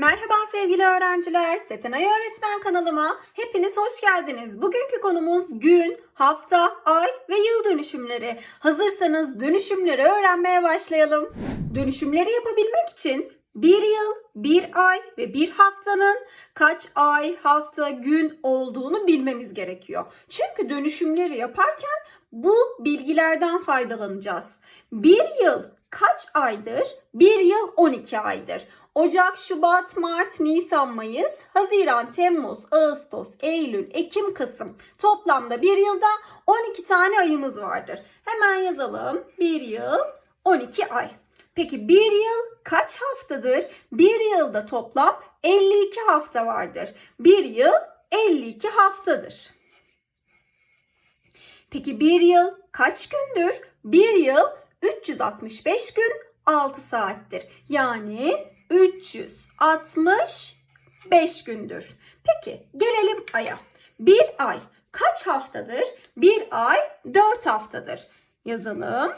Merhaba sevgili öğrenciler. Setenay Öğretmen kanalıma hepiniz hoş geldiniz. Bugünkü konumuz gün, hafta, ay ve yıl dönüşümleri. Hazırsanız dönüşümleri öğrenmeye başlayalım. Dönüşümleri yapabilmek için bir yıl, bir ay ve bir haftanın kaç ay, hafta, gün olduğunu bilmemiz gerekiyor. Çünkü dönüşümleri yaparken bu bilgilerden faydalanacağız. Bir yıl kaç aydır? Bir yıl 12 aydır. Ocak, Şubat, Mart, Nisan, Mayıs, Haziran, Temmuz, Ağustos, Eylül, Ekim, Kasım. Toplamda bir yılda 12 tane ayımız vardır. Hemen yazalım. Bir yıl 12 ay. Peki bir yıl kaç haftadır? Bir yılda toplam 52 hafta vardır. Bir yıl 52 haftadır. Peki bir yıl kaç gündür? Bir yıl 365 gün 6 saattir. Yani 365 gündür. Peki gelelim aya. Bir ay kaç haftadır? Bir ay 4 haftadır. Yazalım.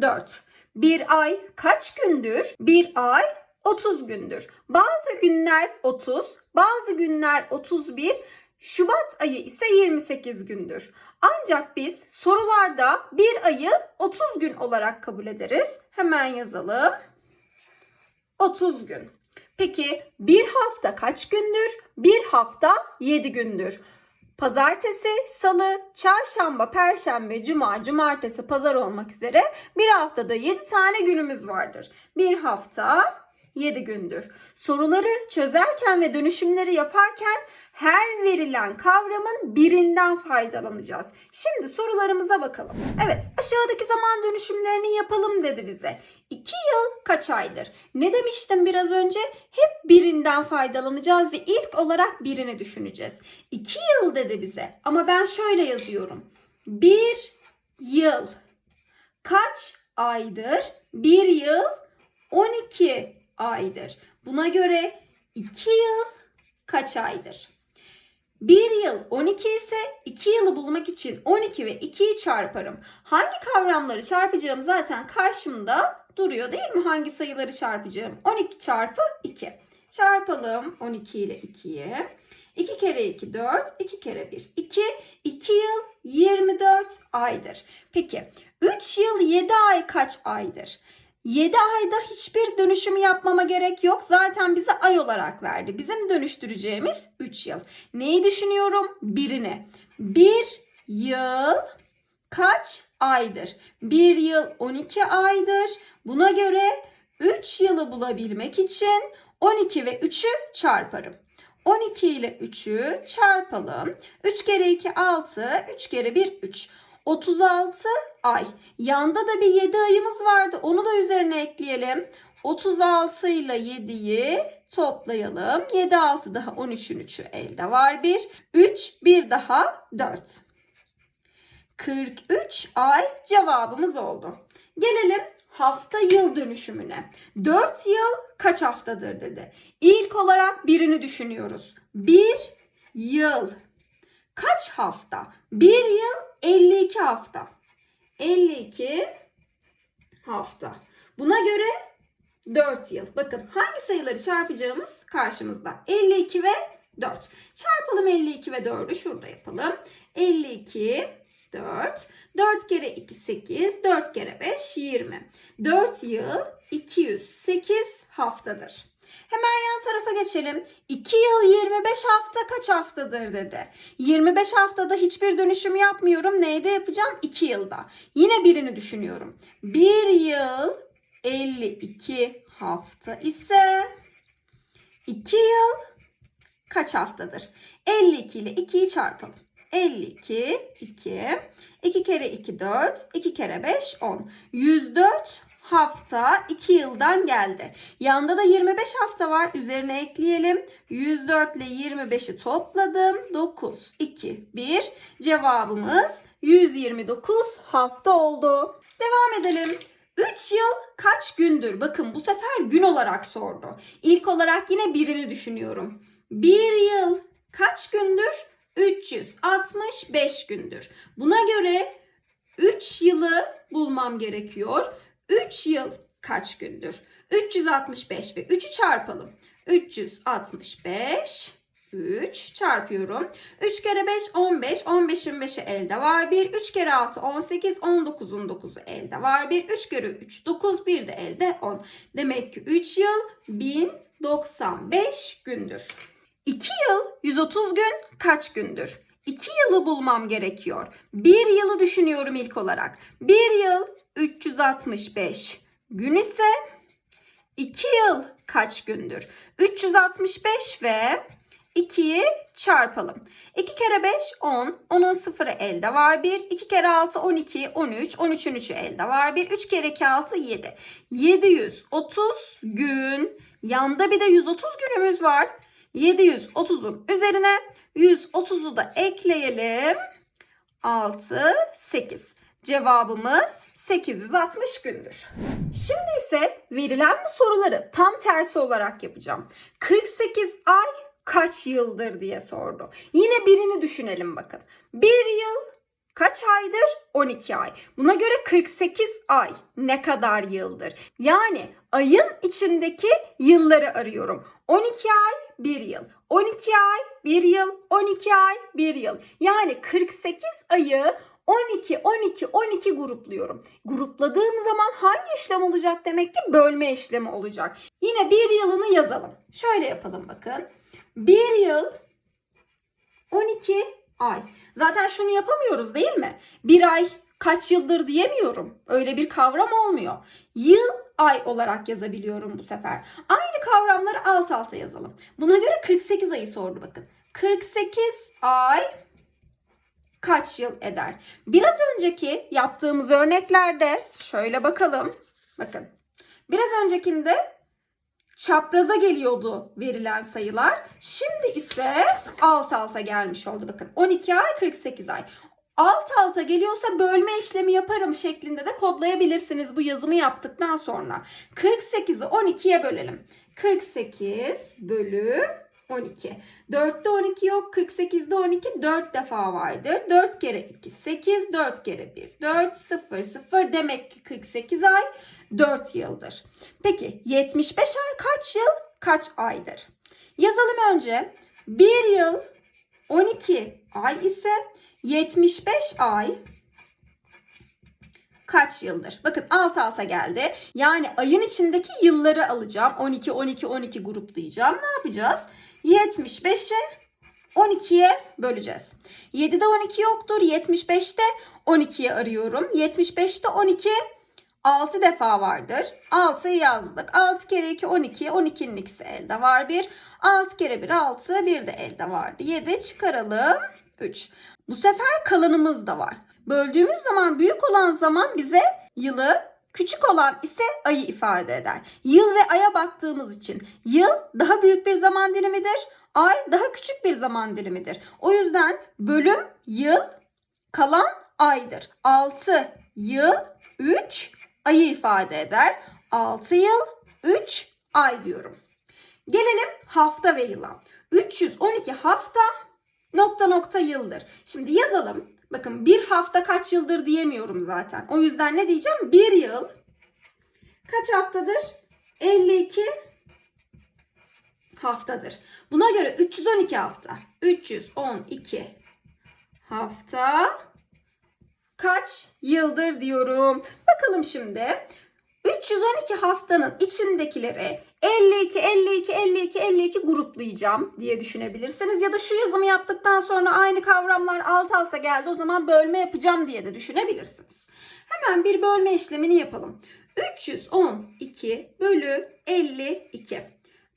4. Bir ay kaç gündür? Bir ay 30 gündür. Bazı günler 30, bazı günler 31, Şubat ayı ise 28 gündür. Ancak biz sorularda bir ayı 30 gün olarak kabul ederiz. Hemen yazalım. 30 gün. Peki bir hafta kaç gündür? Bir hafta 7 gündür. Pazartesi, salı, çarşamba, perşembe, cuma, cumartesi, pazar olmak üzere bir haftada 7 tane günümüz vardır. Bir hafta 7 gündür. Soruları çözerken ve dönüşümleri yaparken her verilen kavramın birinden faydalanacağız. Şimdi sorularımıza bakalım. Evet, aşağıdaki zaman dönüşümlerini yapalım dedi bize. 2 yıl kaç aydır? Ne demiştim biraz önce? Hep birinden faydalanacağız ve ilk olarak birini düşüneceğiz. 2 yıl dedi bize ama ben şöyle yazıyorum. 1 yıl kaç aydır? 1 yıl 12 aydır. Buna göre 2 yıl kaç aydır? 1 yıl 12 ise 2 yılı bulmak için 12 ve 2'yi çarparım. Hangi kavramları çarpacağım zaten karşımda duruyor değil mi? Hangi sayıları çarpacağım? 12 çarpı 2. Çarpalım 12 ile 2'yi. 2 kere 2 4, 2 kere 1 2, 2 yıl 24 aydır. Peki 3 yıl 7 ay kaç aydır? 7 ayda hiçbir dönüşüm yapmama gerek yok. Zaten bize ay olarak verdi. Bizim dönüştüreceğimiz 3 yıl. Neyi düşünüyorum? Birini. 1 yıl kaç aydır? 1 yıl 12 aydır. Buna göre 3 yılı bulabilmek için 12 ve 3'ü çarparım. 12 ile 3'ü çarpalım. 3 kere 2 6, 3 kere 1 3. 36 ay. Yanda da bir 7 ayımız vardı. Onu da üzerine ekleyelim. 36 ile 7'yi toplayalım. 7 6 daha 13'ün 3'ü elde var 1. 3 bir daha 4. 43 ay cevabımız oldu. Gelelim hafta yıl dönüşümüne. 4 yıl kaç haftadır dedi. İlk olarak birini düşünüyoruz. 1 yıl kaç hafta? 1 yıl 52 hafta. 52 hafta. Buna göre 4 yıl. Bakın hangi sayıları çarpacağımız karşımızda. 52 ve 4. Çarpalım 52 ve 4'ü şurada yapalım. 52 4. 4 kere 2 8. 4 kere 5 20. 4 yıl 208 haftadır. Hemen yan tarafa geçelim. 2 yıl 25 hafta kaç haftadır dedi. 25 haftada hiçbir dönüşüm yapmıyorum. Neyde yapacağım? 2 yılda. Yine birini düşünüyorum. 1 yıl 52 hafta ise 2 yıl kaç haftadır? 52 ile 2'yi çarpalım. 52, 2, 2 kere 2 4, 2 kere 5 10. 104 hafta 2 yıldan geldi. Yanda da 25 hafta var. Üzerine ekleyelim. 104 ile 25'i topladım. 9, 2, 1. Cevabımız 129 hafta oldu. Devam edelim. 3 yıl kaç gündür? Bakın bu sefer gün olarak sordu. İlk olarak yine birini düşünüyorum. 1 yıl kaç gündür? 365 gündür. Buna göre 3 yılı bulmam gerekiyor. 3 yıl kaç gündür? 365 ve 3'ü çarpalım. 365 3 çarpıyorum. 3 kere 5 15. 15'in 5'i elde var 1. 3 kere 6 18. 19'un 9'u elde var 1. 3 kere 3 9. 1 de elde 10. Demek ki 3 yıl 1095 gündür. 2 yıl 130 gün kaç gündür? 2 yılı bulmam gerekiyor. 1 yılı düşünüyorum ilk olarak. 1 yıl 365 gün ise 2 yıl kaç gündür? 365 ve 2'yi çarpalım. 2 kere 5 10. 10'un sıfırı elde var 1. 2 kere 6 12. 13. 13'ün 3'ü elde var 1. 3 kere 2 6 7. 730 gün. Yanda bir de 130 günümüz var. 730'un üzerine 130'u da ekleyelim. 6 8. Cevabımız 860 gündür. Şimdi ise verilen bu soruları tam tersi olarak yapacağım. 48 ay kaç yıldır diye sordu. Yine birini düşünelim bakın. Bir yıl kaç aydır? 12 ay. Buna göre 48 ay ne kadar yıldır? Yani ayın içindeki yılları arıyorum. 12 ay 1 yıl. 12 ay 1 yıl. 12 ay 1 yıl. Yani 48 ayı 12, 12, 12 grupluyorum. Grupladığım zaman hangi işlem olacak demek ki bölme işlemi olacak. Yine bir yılını yazalım. Şöyle yapalım bakın. Bir yıl 12 ay. Zaten şunu yapamıyoruz değil mi? Bir ay kaç yıldır diyemiyorum. Öyle bir kavram olmuyor. Yıl ay olarak yazabiliyorum bu sefer. Aynı kavramları alt alta yazalım. Buna göre 48 ayı sordu bakın. 48 ay kaç yıl eder? Biraz önceki yaptığımız örneklerde şöyle bakalım. Bakın. Biraz öncekinde çapraza geliyordu verilen sayılar. Şimdi ise alt alta gelmiş oldu. Bakın 12 ay 48 ay. Alt alta geliyorsa bölme işlemi yaparım şeklinde de kodlayabilirsiniz bu yazımı yaptıktan sonra. 48'i 12'ye bölelim. 48 bölü 12. 4'te 12 yok. 48'de 12 4 defa vardır. 4 kere 2 8. 4 kere 1 4. 0 0. Demek ki 48 ay 4 yıldır. Peki 75 ay kaç yıl kaç aydır? Yazalım önce. 1 yıl 12 ay ise 75 ay kaç yıldır? Bakın alt alta geldi. Yani ayın içindeki yılları alacağım. 12 12 12 gruplayacağım. Ne yapacağız? 75'i 12'ye böleceğiz. 7'de 12 yoktur. 75'te 12'yi arıyorum. 75'te 12 6 defa vardır. 6'yı yazdık. 6 kere 2 12. 12'nin ikisi elde var 1. 6 kere 1 6. 1 de elde vardı. 7 çıkaralım. 3. Bu sefer kalanımız da var. Böldüğümüz zaman büyük olan zaman bize yılı, küçük olan ise ayı ifade eder. Yıl ve aya baktığımız için yıl daha büyük bir zaman dilimidir. Ay daha küçük bir zaman dilimidir. O yüzden bölüm yıl, kalan aydır. 6 yıl 3 ayı ifade eder. 6 yıl 3 ay diyorum. Gelelim hafta ve yıla. 312 hafta nokta nokta yıldır. Şimdi yazalım. Bakın bir hafta kaç yıldır diyemiyorum zaten. O yüzden ne diyeceğim? Bir yıl kaç haftadır? 52 haftadır. Buna göre 312 hafta. 312 hafta kaç yıldır diyorum. Bakalım şimdi. 312 haftanın içindekileri 52, 52, 52, 52 gruplayacağım diye düşünebilirsiniz. Ya da şu yazımı yaptıktan sonra aynı kavramlar alt alta geldi o zaman bölme yapacağım diye de düşünebilirsiniz. Hemen bir bölme işlemini yapalım. 312 bölü 52.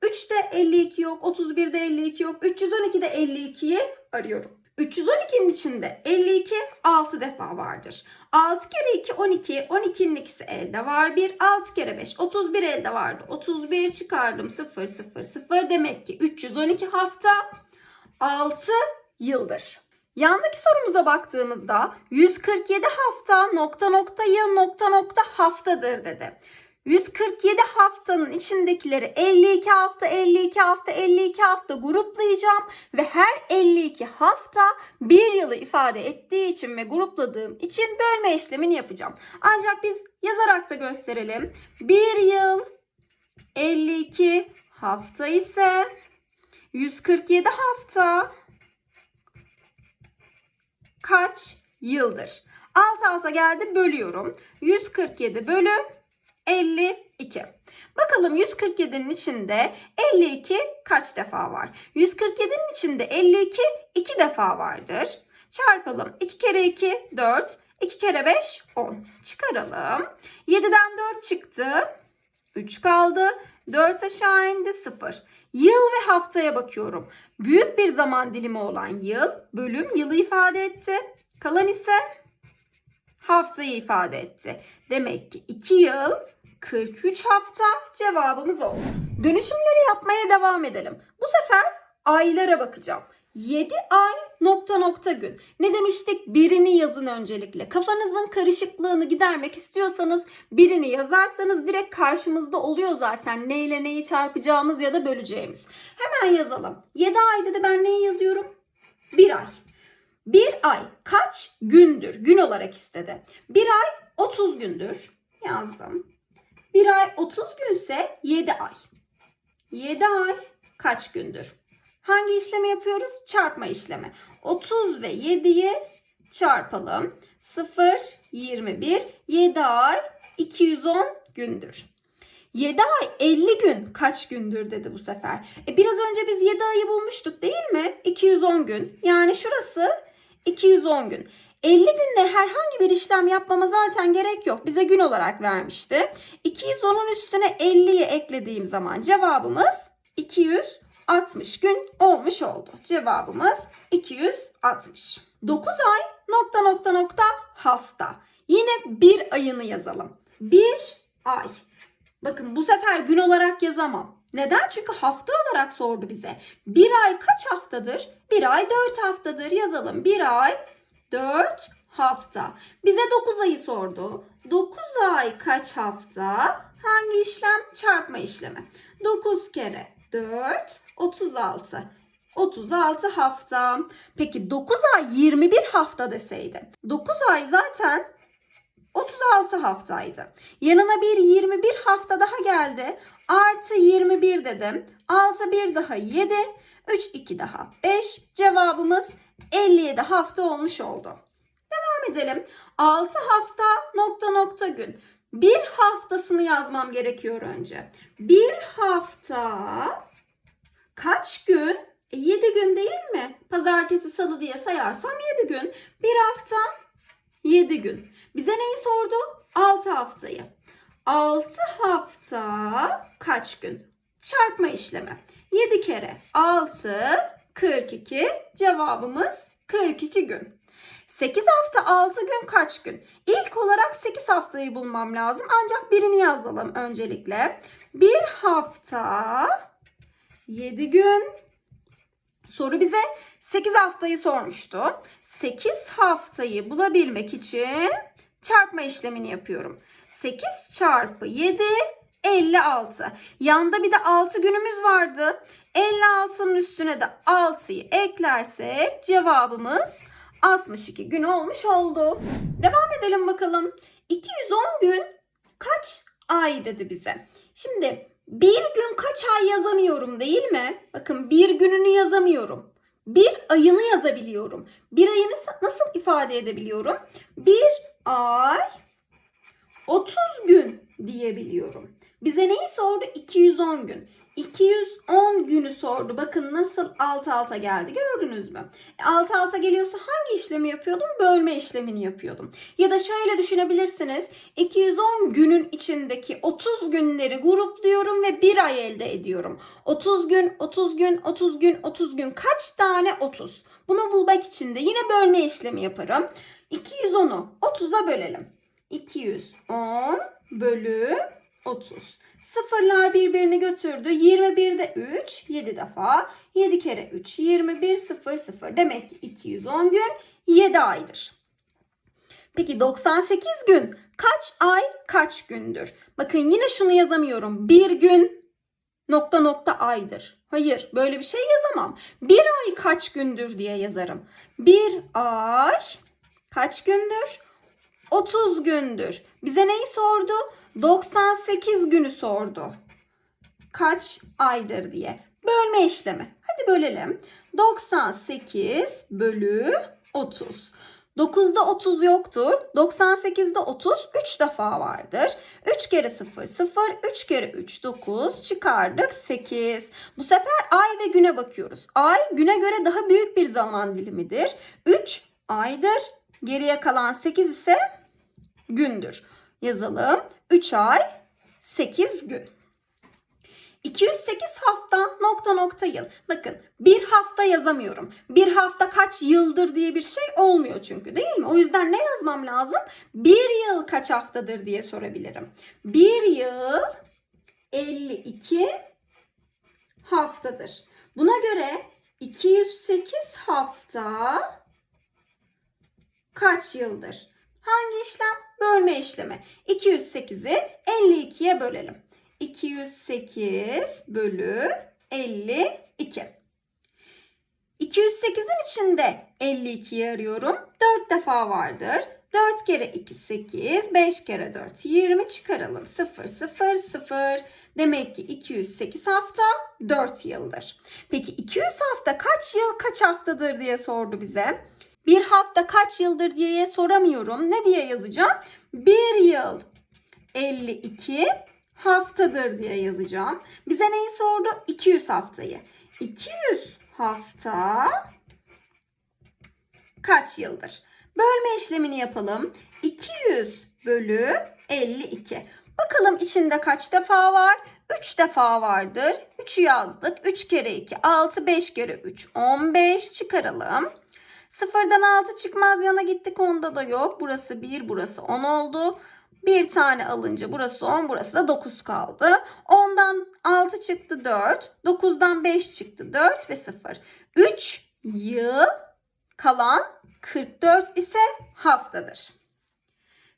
3'te 52 yok, 31'de 52 yok, 312'de 52'yi arıyorum. 312'nin içinde 52 6 defa vardır. 6 kere 2 12. 12'nin ikisi elde var. 1 6 kere 5 31 elde vardı. 31 çıkardım 0 0 0. Demek ki 312 hafta 6 yıldır. Yandaki sorumuza baktığımızda 147 hafta nokta nokta yıl nokta nokta haftadır dedi. 147 haftanın içindekileri 52 hafta, 52 hafta, 52 hafta gruplayacağım ve her 52 hafta bir yılı ifade ettiği için ve grupladığım için bölme işlemini yapacağım. Ancak biz yazarak da gösterelim. Bir yıl 52 hafta ise 147 hafta kaç yıldır? Alt alta geldi bölüyorum. 147 bölü 52. Bakalım 147'nin içinde 52 kaç defa var? 147'nin içinde 52 2 defa vardır. Çarpalım. 2 kere 2 4. 2 kere 5 10. Çıkaralım. 7'den 4 çıktı. 3 kaldı. 4 aşağı indi 0. Yıl ve haftaya bakıyorum. Büyük bir zaman dilimi olan yıl, bölüm yılı ifade etti. Kalan ise haftayı ifade etti. Demek ki 2 yıl 43 hafta cevabımız oldu. Dönüşümleri yapmaya devam edelim. Bu sefer aylara bakacağım. 7 ay nokta nokta gün. Ne demiştik? Birini yazın öncelikle. Kafanızın karışıklığını gidermek istiyorsanız birini yazarsanız direkt karşımızda oluyor zaten. Ne ile neyi çarpacağımız ya da böleceğimiz. Hemen yazalım. 7 ay dedi ben neyi yazıyorum? 1 ay. Bir ay kaç gündür? Gün olarak istedi. Bir ay 30 gündür. Yazdım. Bir ay 30 günse 7 ay. 7 ay kaç gündür? Hangi işlemi yapıyoruz? Çarpma işlemi. 30 ve 7'yi çarpalım. 0, 21, 7 ay 210 gündür. 7 ay 50 gün kaç gündür dedi bu sefer. E biraz önce biz 7 ayı bulmuştuk değil mi? 210 gün. Yani şurası 210 gün. 50 günde herhangi bir işlem yapmama zaten gerek yok. Bize gün olarak vermişti. 210'un üstüne 50'yi eklediğim zaman cevabımız 260 gün olmuş oldu. Cevabımız 260. 9 ay nokta nokta nokta hafta. Yine bir ayını yazalım. Bir ay. Bakın bu sefer gün olarak yazamam. Neden? Çünkü hafta olarak sordu bize. Bir ay kaç haftadır? Bir ay dört haftadır. Yazalım. Bir ay dört hafta. Bize 9 ayı sordu. 9 ay kaç hafta? Hangi işlem? Çarpma işlemi. 9 kere 4 36. 36 hafta. Peki 9 ay 21 hafta deseydi. 9 ay zaten 36 haftaydı. Yanına bir 21 hafta daha geldi. Artı 21 dedim. 6 bir daha 7. 3 2 daha 5. Cevabımız 57 hafta olmuş oldu. Devam edelim. 6 hafta nokta nokta gün. Bir haftasını yazmam gerekiyor önce. Bir hafta kaç gün? E, 7 gün değil mi? Pazartesi, salı diye sayarsam 7 gün. Bir hafta 7 gün. Bize neyi sordu? 6 haftayı. 6 hafta kaç gün? Çarpma işlemi. 7 kere 6 42. Cevabımız 42 gün. 8 hafta 6 gün kaç gün? İlk olarak 8 haftayı bulmam lazım. Ancak birini yazalım öncelikle. Bir hafta 7 gün. Soru bize 8 haftayı sormuştu. 8 haftayı bulabilmek için çarpma işlemini yapıyorum. 8 çarpı 7 56. Yanda bir de 6 günümüz vardı. 56'nın üstüne de 6'yı eklersek cevabımız 62 gün olmuş oldu. Devam edelim bakalım. 210 gün kaç ay dedi bize. Şimdi bir gün kaç ay yazamıyorum değil mi? Bakın bir gününü yazamıyorum. Bir ayını yazabiliyorum. Bir ayını nasıl ifade edebiliyorum? Bir ay 30 gün diyebiliyorum. Bize neyi sordu? 210 gün. 210 günü sordu. Bakın nasıl alt alta geldi. Gördünüz mü? E, Alt alta geliyorsa hangi işlemi yapıyordum? Bölme işlemini yapıyordum. Ya da şöyle düşünebilirsiniz. 210 günün içindeki 30 günleri grupluyorum ve bir ay elde ediyorum. 30 gün, 30 gün, 30 gün, 30 gün. Kaç tane 30? Bunu bulmak için de yine bölme işlemi yaparım. 210'u 30'a bölelim. 210 bölü 30. Sıfırlar birbirini götürdü. 21'de 3, 7 defa. 7 kere 3, 21, 0, 0. Demek ki 210 gün 7 aydır. Peki 98 gün Kaç ay kaç gündür? Bakın yine şunu yazamıyorum. Bir gün nokta nokta aydır. Hayır böyle bir şey yazamam. Bir ay kaç gündür diye yazarım. Bir ay kaç gündür? 30 gündür. Bize neyi sordu? 98 günü sordu. Kaç aydır diye. Bölme işlemi. Hadi bölelim. 98 bölü 30. 9'da 30 yoktur. 98'de 30 3 defa vardır. 3 kere 0 0, 3 kere 3 9 çıkardık 8. Bu sefer ay ve güne bakıyoruz. Ay güne göre daha büyük bir zaman dilimidir. 3 aydır. Geriye kalan 8 ise gündür. Yazalım. 3 ay 8 gün. 208 hafta nokta nokta yıl. Bakın bir hafta yazamıyorum. Bir hafta kaç yıldır diye bir şey olmuyor çünkü değil mi? O yüzden ne yazmam lazım? Bir yıl kaç haftadır diye sorabilirim. Bir yıl 52 haftadır. Buna göre 208 hafta kaç yıldır? Hangi işlem? Bölme işlemi. 208'i 52'ye bölelim. 208 bölü 52. 208'in içinde 52'yi arıyorum. 4 defa vardır. 4 kere 2 8, 5 kere 4 20 çıkaralım. 0 0 0. Demek ki 208 hafta 4 yıldır. Peki 200 hafta kaç yıl kaç haftadır diye sordu bize. Bir hafta kaç yıldır diye soramıyorum. Ne diye yazacağım? Bir yıl 52 haftadır diye yazacağım. Bize neyi sordu? 200 haftayı. 200 hafta kaç yıldır? Bölme işlemini yapalım. 200 bölü 52. Bakalım içinde kaç defa var? 3 defa vardır. 3'ü yazdık. 3 kere 2 6 5 kere 3 15 çıkaralım. Sıfırdan 6 çıkmaz yana gittik onda da yok. Burası 1 burası 10 oldu. Bir tane alınca burası 10 burası da 9 kaldı. 10'dan 6 çıktı 4. 9'dan 5 çıktı 4 ve 0. 3 yıl kalan 44 ise haftadır.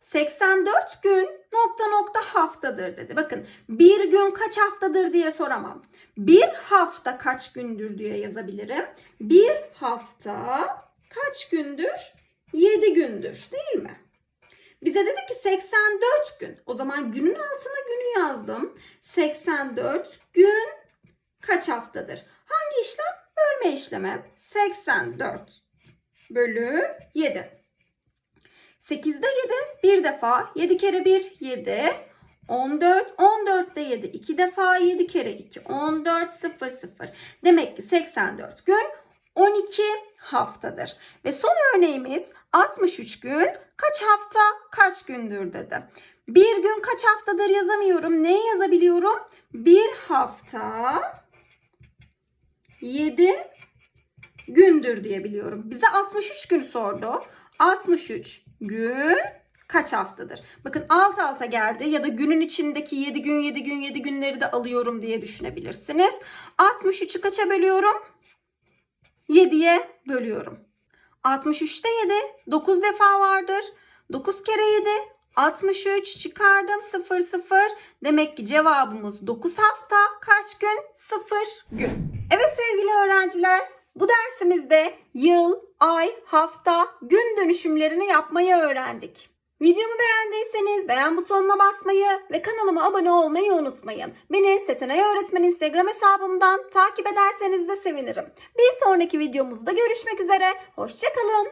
84 gün nokta nokta haftadır dedi. Bakın bir gün kaç haftadır diye soramam. Bir hafta kaç gündür diye yazabilirim. Bir hafta kaç gündür? 7 gündür değil mi? Bize dedi ki 84 gün. O zaman günün altına günü yazdım. 84 gün kaç haftadır? Hangi işlem? Bölme işlemi. 84 bölü 7. 8'de 7 bir defa. 7 kere 1 7. 14. 14'te 7 2 defa. 7 kere 2 14 0 0. Demek ki 84 gün 12 haftadır. Ve son örneğimiz 63 gün kaç hafta kaç gündür dedi. Bir gün kaç haftadır yazamıyorum. Neyi yazabiliyorum? Bir hafta 7 gündür diyebiliyorum. Bize 63 gün sordu. 63 gün kaç haftadır? Bakın alt alta geldi ya da günün içindeki 7 gün 7 gün 7 günleri de alıyorum diye düşünebilirsiniz. 63'ü kaça bölüyorum? 7'ye bölüyorum. 63'te 7 9 defa vardır. 9 kere 7 63 çıkardım 0 0. Demek ki cevabımız 9 hafta kaç gün? 0 gün. Evet sevgili öğrenciler bu dersimizde yıl, ay, hafta, gün dönüşümlerini yapmayı öğrendik. Videomu beğendiyseniz beğen butonuna basmayı ve kanalıma abone olmayı unutmayın. Beni Setenay Öğretmen Instagram hesabımdan takip ederseniz de sevinirim. Bir sonraki videomuzda görüşmek üzere. Hoşçakalın.